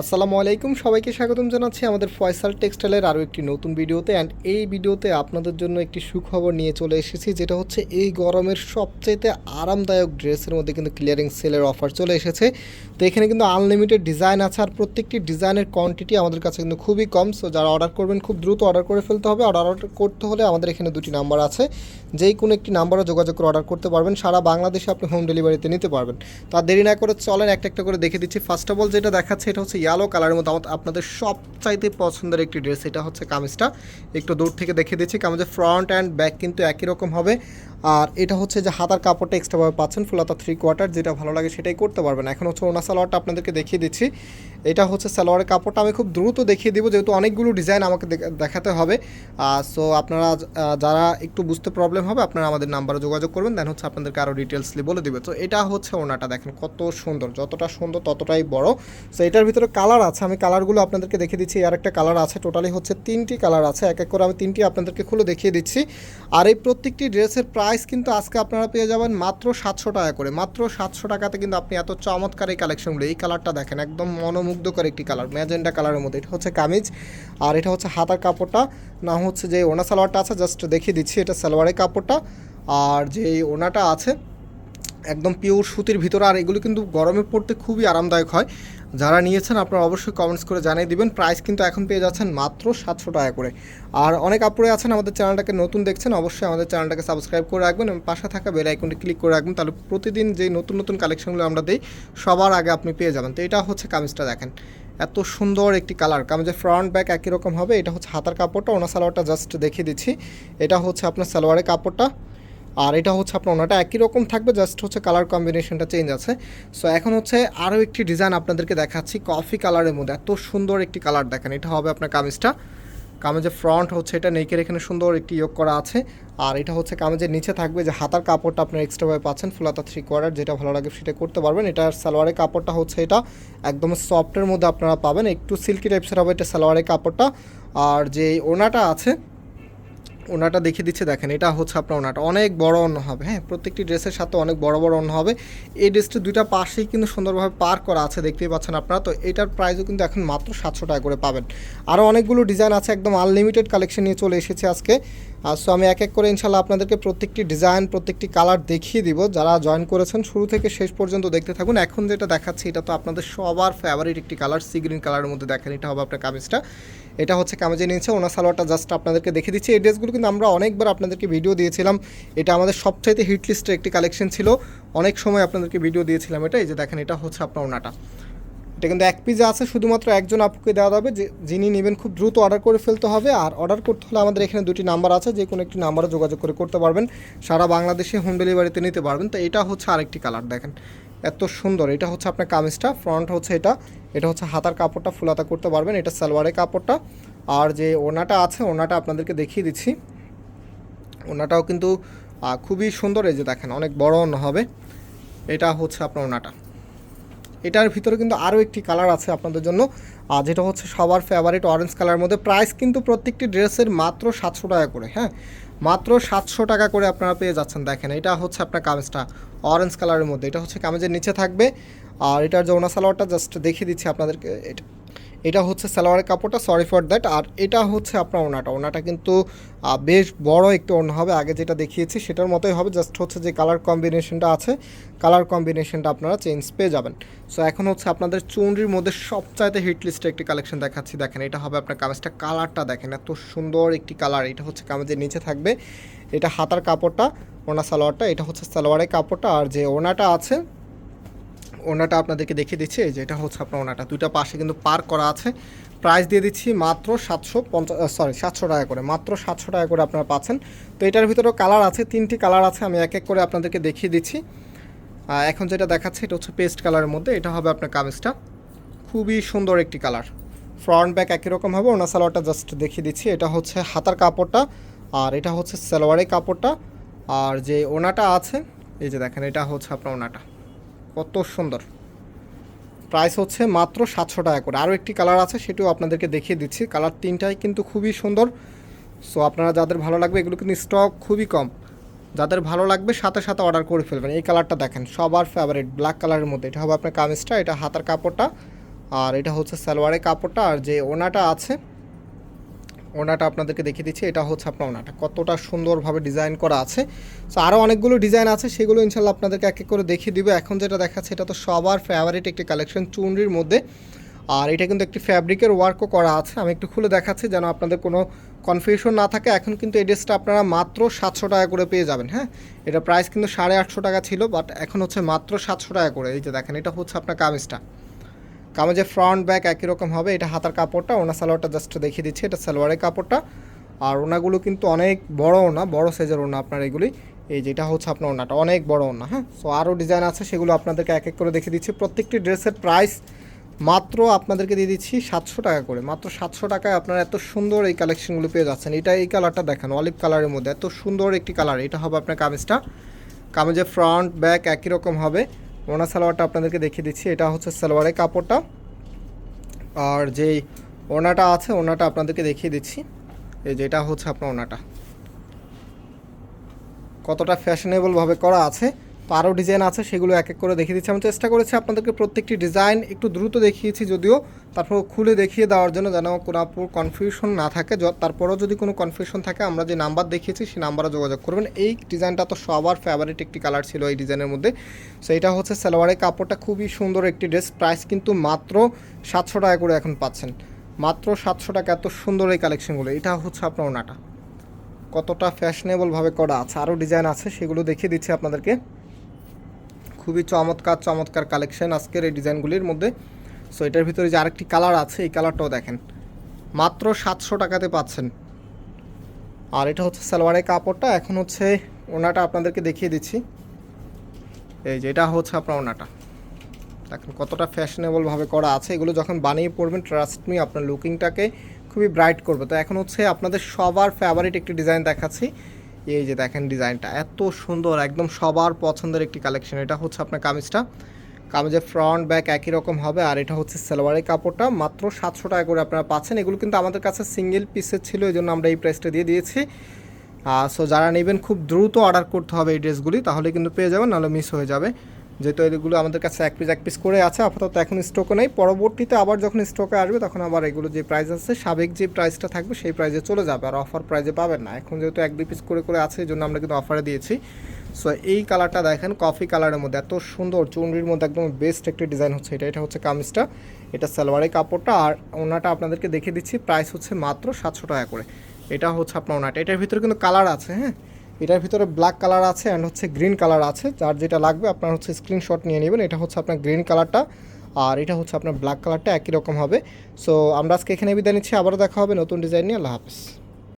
আসসালামু আলাইকুম, সবাইকে স্বাগতম জানাচ্ছি আমাদের ফয়সাল টেক্সটাইলের আরও একটি নতুন ভিডিওতে। অ্যান্ড এই ভিডিওতে আপনাদের জন্য একটি সুখবর নিয়ে চলে এসেছি, যেটা হচ্ছে এই গরমের সবচেয়ে আরামদায়ক ড্রেসের মধ্যে কিন্তু ক্লিয়ারিং সেলের অফার চলে এসেছে। তো এখানে কিন্তু আনলিমিটেড ডিজাইন আছে আর প্রত্যেকটি ডিজাইনের কোয়ান্টিটি আমাদের কাছে কিন্তু খুবই কম। সো যারা অর্ডার করবেন, খুব দ্রুত অর্ডার করে ফেলতে হবে। অর্ডার করতে হলে আমাদের এখানে দুটি নাম্বার আছে। যেই কোনো একটি নাম্বারে যোগাযোগ করে অর্ডার করতে পারবেন। সারা বাংলাদেশে আপনি হোম ডেলিভারিতে নিতে পারবেন। তা দেরি না করে চলেন, একটা একটা করে দেখে দিচ্ছি। ফার্স্ট অফ অল যেটা দেখাচ্ছে, এটা হচ্ছে ইয়েলো কালারের আমার- আপনাদের সবচাইতে পছন্দের একটি ড্রেস এটা হচ্ছে কামিজটা। একটু দূর থেকে দেখে দিচ্ছি, কামিজের ফ্রন্ট অ্যান্ড ব্যাক কিন্তু একই রকম হবে। আর এটা হচ্ছে যে হাতার কাপড়টা এক্সট্রাভাবে পাচ্ছেন ফুল ফুলাতা থ্রি কোয়ার্টার যেটা ভালো লাগে সেটাই করতে পারবেন। এখন হচ্ছে ওনা সালোয়ারটা আপনাদেরকে দেখিয়ে দিচ্ছি। এটা হচ্ছে সালোয়ারের কাপড়টা আমি খুব দ্রুত দেখিয়ে দিব, যেহেতু অনেকগুলো ডিজাইন আমাকে দেখাতে হবে। সো আপনারা যারা একটু বুঝতে প্রবলেম হবে, আপনারা আমাদের নাম্বারে যোগাযোগ করবেন দেন হচ্ছে আপনাদেরকে আরও ডিটেলসলি বলে দিবে। তো এটা হচ্ছে ওনাটা, দেখেন কত সুন্দর, যতটা সুন্দর ততটাই বড়। সো এটার ভিতরে কালার আছে, আমি কালারগুলো আপনাদেরকে দেখিয়ে দিচ্ছি আর একটা কালার আছে টোটালি হচ্ছে তিনটি কালার আছে, এক এক করে আমি তিনটি আপনাদেরকে খুলে দেখিয়ে দিচ্ছি। আর এই প্রত্যেকটি ড্রেসের প্রাইস কিন্তু আজকে আপনারা পেয়ে যাবেন মাত্র সাতশো টাকা করে। মাত্র সাতশো টাকাতে কিন্তু আপনি এত চমৎকার এই কালেকশনগুলো এই কালারটা দেখেন, একদম মনোমুগ্ধকর একটি কালার ম্যাজেন্ডা কালারের মধ্যে। এটা হচ্ছে কামিজ, আর এটা হচ্ছে হাতার কাপড়টা। না হচ্ছে যে ওনা সালোয়ারটা আছে জাস্ট দেখিয়ে দিচ্ছি, এটা সালোয়ারের কাপড়টা। আর যে ওনাটা আছে একদম পিওর সুতির ভিতরে, আর এগুলো কিন্তু গরমে পড়তে খুবই আরামদায়ক হয়। যারা নিয়েছেন, আপনারা অবশ্যই কমেন্টস করে জানিয়ে দিবেন। প্রাইস কিন্তু এখন পেয়ে যাচ্ছেন মাত্র সাতশো টাকা করে। আর অনেক আপুরে আছেন আমাদের চ্যানেলটাকে নতুন দেখছেন, অবশ্যই আমাদের চ্যানেলটাকে সাবস্ক্রাইব করে রাখবেন এবং পাশে থাকা বেল আইকনটি ক্লিক করে রাখবেন। তাহলে প্রতিদিন যে নতুন নতুন কালেকশনগুলো আমরা দিই, সবার আগে আপনি পেয়ে যাবেন। তো এটা হচ্ছে কামিজটা দেখেন। এত সুন্দর একটি কালার কামিজের ফ্রন্ট ব্যাক একই রকম হবে। এটা হচ্ছে হাতার কাপড়টা। ওনা সালোয়ারটা জাস্ট দেখিয়ে দিচ্ছি। এটা হচ্ছে আপনার সালোয়ারের কাপড়টা। আর এটা হচ্ছে আপনার ওনাটা। একই রকম থাকবে জাস্ট হচ্ছে কালার কম্বিনেশনটা চেঞ্জ আছে। সো এখন হচ্ছে আরও একটি ডিজাইন আপনাদেরকে দেখাচ্ছি কফি কালারের মধ্যে। এত সুন্দর একটি কালার দেখেন, এটা হবে আপনার কামিজটা। কামিজের ফ্রন্ট হচ্ছে এটা নেকের এখানে সুন্দর একটি ইয়োগ করা আছে। আর এটা হচ্ছে কামেজের নিচে থাকবে যে হাতার কাপড়টা আপনার এক্সট্রাভাবে পাচ্ছেন ফুলাতা থ্রি কোয়ার্টার যেটা ভালো লাগে সেটা করতে পারবেন। এটার সালোয়ারের কাপড়টা হচ্ছে এটা, একদম সফটের মধ্যে আপনারা পাবেন। একটু সিল্কি টাইপসের হবে এটা সালোয়ারের কাপড়টা। আর যে ওনাটা আছে ওনাটা দেখিয়ে দিচ্ছে, দেখেন, এটা হচ্ছে আপনার ওনাটা। অনেক বড় অন্য হবে হ্যাঁ প্রত্যেকটি ড্রেসের সাথে অনেক বড় বড় অন্য হবে। এই ড্রেসটি দুইটা পাশেই কিন্তু সুন্দরভাবে পার করা আছে, দেখতেই পাচ্ছেন আপনারা। তো এটার প্রাইসও কিন্তু এখন মাত্র সাতশো টাকা করে পাবেন। আরও অনেকগুলো ডিজাইন আছে, একদম আনলিমিটেড কালেকশন নিয়ে চলে এসেছে আজকে। সো আমি এক এক করে ইনশাল্লাহ আপনাদেরকে প্রত্যেকটি ডিজাইন প্রত্যেকটি কালার দেখিয়ে দিব। যারা জয়েন করেছেন, শুরু থেকে শেষ পর্যন্ত দেখতে থাকুন। এখন যেটা দেখাচ্ছি, এটা তো আপনাদের সবার ফেভারিট একটি কালার সি গ্রিন কালারের মধ্যে দেখেন, এটা হবে আপনার কামিজটা। এটা হচ্ছে কামিজে নিয়েছে ওনার সালোয়ারটা জাস্ট আপনাদেরকে দেখে দিচ্ছি। এই ড্রেসগুলো কিন্তু আমরা অনেকবার আপনাদেরকে ভিডিও দিয়েছিলাম। এটা আমাদের সবচাইতে হিট লিস্টের একটি কালেকশন ছিল। অনেক সময় আপনাদেরকে ভিডিও দিয়েছিলাম এটা। এই যে দেখেন, এটা হচ্ছে আপনার ওনাটা এটা কিন্তু এক পিজে আছে, শুধুমাত্র একজন আপুকে দেওয়া হবে যে যিনি নেবেন খুব দ্রুত অর্ডার করে ফেলতে হবে, আর অর্ডার করতে হলে আমাদের এখানে দুটি নাম্বার আছে, যে কোনো একটি নাম্বারে যোগাযোগ করে করতে পারবেন। সারা বাংলাদেশে হোম ডেলিভারিতে নিতে পারবেন। তো এটা হচ্ছে আরেকটি কালার দেখেন। এত সুন্দর, এটা হচ্ছে আপনার কামিজটা ফ্রন্ট হচ্ছে এটা এটা হচ্ছে হাতার কাপড়টা ফুলাতা করতে পারবেন, এটা সালোয়ারের কাপড়টা। আর যে ওনাটা আছে ওনাটা আপনাদেরকে দেখিয়ে দিচ্ছি। ওনাটাও কিন্তু খুবই সুন্দর, এই যে দেখেন, অনেক বড় ওনা হবে। এটা হচ্ছে আপনার ওনাটা এটার ভিতরে কিন্তু আরও একটি কালার আছে আপনাদের জন্য। আর যেটা হচ্ছে সবার ফেভারিট অরেঞ্জ কালার মধ্যে। প্রাইস কিন্তু প্রত্যেকটি ড্রেসের মাত্র সাতশো টাকা করে হ্যাঁ? মাত্র সাতশো টাকা করে আপনারা পেয়ে যাচ্ছেন, দেখেন। এটা হচ্ছে আপনার কামেজটা অরেঞ্জ কালারের মধ্যে। এটা হচ্ছে কামেজের নিচে থাকবে। আর এটার যে ওনা সালোয়ারটা জাস্ট দেখিয়ে দিচ্ছি আপনাদেরকে। এটা এটা হচ্ছে সালোয়ারের কাপড়টা সরি ফর দ্যাট আর এটা হচ্ছে আপনার ওনাটা। ওনাটা কিন্তু বেশ বড় একটু ওনা হবে। আগে যেটা দেখিয়েছি সেটার মতোই হবে। জাস্ট হচ্ছে যে কালার কম্বিনেশনটা আছে কালার কম্বিনেশনটা আপনারা চেঞ্জ পেয়ে যাবেন। সো এখন হচ্ছে আপনাদের চুনরির মধ্যে সবচাইতে হিট লিস্টে একটি কালেকশন দেখাচ্ছি। দেখেন, এটা হবে আপনার কামেজটা। কালারটা দেখেন, এত সুন্দর একটি কালার এটা হচ্ছে কামেজের নিচে থাকবে। এটা হাতার কাপড়টা ওনা সালোয়ারটা। এটা হচ্ছে সালোয়ারের কাপড়টা। আর যে ওনাটা আছে ওনাটা আপনাদেরকে দেখিয়ে দিচ্ছি, এই যে এটা হচ্ছে আপনার ওনাটা। দুইটা পাশে কিন্তু পার করা আছে। প্রাইস দিয়ে দিচ্ছি মাত্র সাতশো পঞ্চাশ সরি সাতশো টাকা করে। মাত্র সাতশো টাকা করে আপনারা পাচ্ছেন। তো এটার ভিতরেও কালার আছে, তিনটি কালার আছে, আমি এক এক করে আপনাদেরকে দেখিয়ে দিচ্ছি। এখন যেটা দেখাচ্ছে, এটা হচ্ছে পেস্ট কালারের মধ্যে। এটা হবে আপনার কামিজটা। খুবই সুন্দর একটি কালার ফ্রন্ট ব্যাক একই রকম হবে। ওনা সালোয়ারটা জাস্ট দেখিয়ে দিচ্ছি। এটা হচ্ছে হাতার কাপড়টা, আর এটা হচ্ছে সালোয়ারের কাপড়টা। আর যে ওনাটা আছে, এই যে দেখেন, এটা হচ্ছে আপনার ওনাটা। কত সুন্দর। প্রাইস হচ্ছে মাত্র সাতশো টাকা করে। আরও একটি কালার আছে, সেটিও আপনাদেরকে দেখিয়ে দিচ্ছি। কালার তিনটাই কিন্তু খুবই সুন্দর। সো আপনারা যাদের ভালো লাগবে, এগুলো কিন্তু স্টক খুবই কম। যাদের ভালো লাগবে, সাথে সাথে অর্ডার করে ফেলবেন। এই কালারটা দেখেন, সবার ফেভারিট ব্ল্যাক কালারের মধ্যে। এটা হবে আপনার কামিজটা, এটা হাতার কাপড়টা, আর এটা হচ্ছে সালোয়ারের কাপড়টা, আর যে ওনাটা আছে ওনাটা আপনাদেরকে দেখিয়ে দিচ্ছি, এটা হচ্ছে আপনার ওনাটা। কতটা সুন্দরভাবে ডিজাইন করা আছে। সো আরও অনেকগুলো ডিজাইন আছে, সেগুলো ইনশাল্লাহ আপনাদেরকে এক এক করে দেখিয়ে দিবে। এখন যেটা দেখাচ্ছে, এটা তো সবার ফেভারিট একটি কালেকশন চুনরির মধ্যে। আর এটা কিন্তু একটি ফ্যাব্রিকের ওয়ার্কও করা আছে। আমি একটু খুলে দেখাচ্ছি যেন আপনাদের কোনো কনফিউশন না থাকে। এখন কিন্তু এই ড্রেসটা আপনারা মাত্র সাতশো টাকা করে পেয়ে যাবেন হ্যাঁ? এটা প্রাইস কিন্তু সাড়ে আটশো টাকা ছিল বাট এখন হচ্ছে মাত্র সাতশো টাকা করে। এই যে দেখেন, এটা হচ্ছে আপনার কামিজটা। কামিজের ফ্রন্ট ব্যাক একই রকম হবে। এটা হাতার কাপড়টা ওনা সালোয়ারটা জাস্ট দেখিয়ে দিচ্ছি, এটা সালোয়ারের কাপড়টা। আর ওনাগুলো কিন্তু অনেক বড় ওনা, বড় সাইজের ওনা আপনার এগুলি। এই যেটা হচ্ছে আপনার ওনাটা, অনেক বড় ওনা হ্যাঁ? সো আরও ডিজাইন আছে, সেগুলো আপনাদেরকে এক এক করে দেখিয়ে দিচ্ছি। প্রত্যেকটি ড্রেসের প্রাইস মাত্র আপনাদেরকে দিয়ে দিচ্ছি সাতশো টাকা করে। মাত্র সাতশো টাকায় আপনারা এত সুন্দর এই কালেকশনগুলো পেয়ে যাচ্ছেন। এটা এই কালারটা দেখেন অলিভ কালারের মধ্যে। এত সুন্দর একটি কালার এটা হবে আপনার কামিজটা। কামিজের ফ্রন্ট ব্যাক একই রকম হবে। ওনা সালোয়ারটা আপনাদেরকে দেখিয়ে দিচ্ছি। এটা হচ্ছে সালোয়ারের কাপড়টা। আর যেই ওনাটা আছে, ওনাটা আপনাদেরকে দেখিয়ে দিচ্ছি। এই যেটা হচ্ছে আপনার ওনাটা। কতটা ফ্যাশনেবলভাবে করা আছে। তো আরও ডিজাইন আছে, সেগুলো এক এক করে দেখিয়ে দিচ্ছি। আমি চেষ্টা করেছি আপনাদেরকে প্রত্যেকটি ডিজাইন একটু দ্রুত দেখিয়েছি যদিও তারপর খুলে দেখিয়ে দেওয়ার জন্য যেন কোনো কনফিউশন না থাকে। তারপরেও যদি কোনো কনফিউশন থাকে, আমরা যে নাম্বার দেখিয়েছি, সেই নাম্বারে যোগাযোগ করবেন। এই ডিজাইনটা তো সবার ফেভারিট একটি কালার ছিল এই ডিজাইনের মধ্যে। সো এটা হচ্ছে সালোয়ারের কাপড়টা, খুবই সুন্দর একটি ড্রেস প্রাইস কিন্তু মাত্র সাতশো টাকা করে এখন পাচ্ছেন। মাত্র সাতশো টাকা, এত সুন্দর এই কালেকশনগুলো এটা হচ্ছে আপনার ওনাটা। কতটা ফ্যাশনেবলভাবে করা আছে, আরও ডিজাইন আছে, সেগুলো দেখিয়ে দিচ্ছি আপনাদেরকে। খুবই চমৎকার চমৎকার কালেকশন আজকের এই ডিজাইনগুলির মধ্যে। সো এটার ভিতরে যে আরেকটি কালার আছে, এই কালারটাও দেখেন। মাত্র সাতশো টাকাতে পাচ্ছেন। আর এটা হচ্ছে সালোয়ারের কাপড়টা। এখন হচ্ছে ওনাটা আপনাদেরকে দেখিয়ে দিচ্ছি। এই যে, এটা হচ্ছে আপনার ওনাটা। দেখেন কতটা ফ্যাশনেবলভাবে করা আছে। এগুলো যখন বানিয়ে পড়বেন ট্রাস্ট মি আপনার লুকিংটাকে খুবই ব্রাইট করবে। তো এখন হচ্ছে আপনাদের সবার ফেভারিট একটি ডিজাইন দেখাচ্ছি। এই যে দেখেন ডিজাইনটা, এত সুন্দর, একদম সবার পছন্দের একটি কালেকশন এটা হচ্ছে আপনার কামিজটা। কামিজের ফ্রন্ট ব্যাক একই রকম হবে, আর এটা হচ্ছে সালোয়ারের কাপড়টা। মাত্র সাতশো টাকা করে আপনারা পাচ্ছেন। এগুলো কিন্তু আমাদের কাছে সিঙ্গেল পিসের ছিল এই জন্য আমরা এই প্রাইসটা দিয়ে দিয়েছি। সো যারা নেবেন, খুব দ্রুত অর্ডার করতে হবে এই ড্রেসগুলি তাহলে কিন্তু পেয়ে যাবেন, নাহলে মিস হয়ে যাবে। যেহেতু এগুলো আমাদের কাছে এক পিস এক পিস করে আছে, আপাতত এখন স্টকে নেই। পরবর্তীতে আবার যখন স্টকে আসবে, তখন আবার এগুলো যে প্রাইস আছে, সাবেক যে প্রাইসটা থাকবে, সেই প্রাইসে চলে যাবে আর অফার প্রাইসে পাবেন না। এখন যেহেতু এক, দুই পিস করে করে আছে, এই জন্য আমরা কিন্তু অফারে দিয়েছি। সো এই কালারটা দেখেন কফি কালারের মধ্যে এত সুন্দর, চুনরির মধ্যে একদম বেস্ট একটি ডিজাইন হচ্ছে এটা। এটা হচ্ছে কামিজটা, এটা সালোয়ারের কাপড়টা আর ওনাটা আপনাদেরকে দেখে দিচ্ছি প্রাইস হচ্ছে মাত্র সাতশো টাকা করে। এটা হচ্ছে আপনার ওনাটা। এটার ভিতরে কিন্তু কালার আছে হ্যাঁ? এটার ভিতরে ব্ল্যাক কালার আছে অ্যান্ড হচ্ছে গ্রিন কালার আছে। যার যেটা লাগবে আপনার হচ্ছে স্ক্রিনশট নিয়ে নেবেন। এটা হচ্ছে আপনার গ্রিন কালারটা আর এটা হচ্ছে আপনার ব্ল্যাক কালারটা একই রকম হবে। সো আমরা আজকে এখানে বিদায় নিচ্ছি। আবারও দেখা হবে নতুন ডিজাইন নিয়ে। আল্লাহ হাফেজ।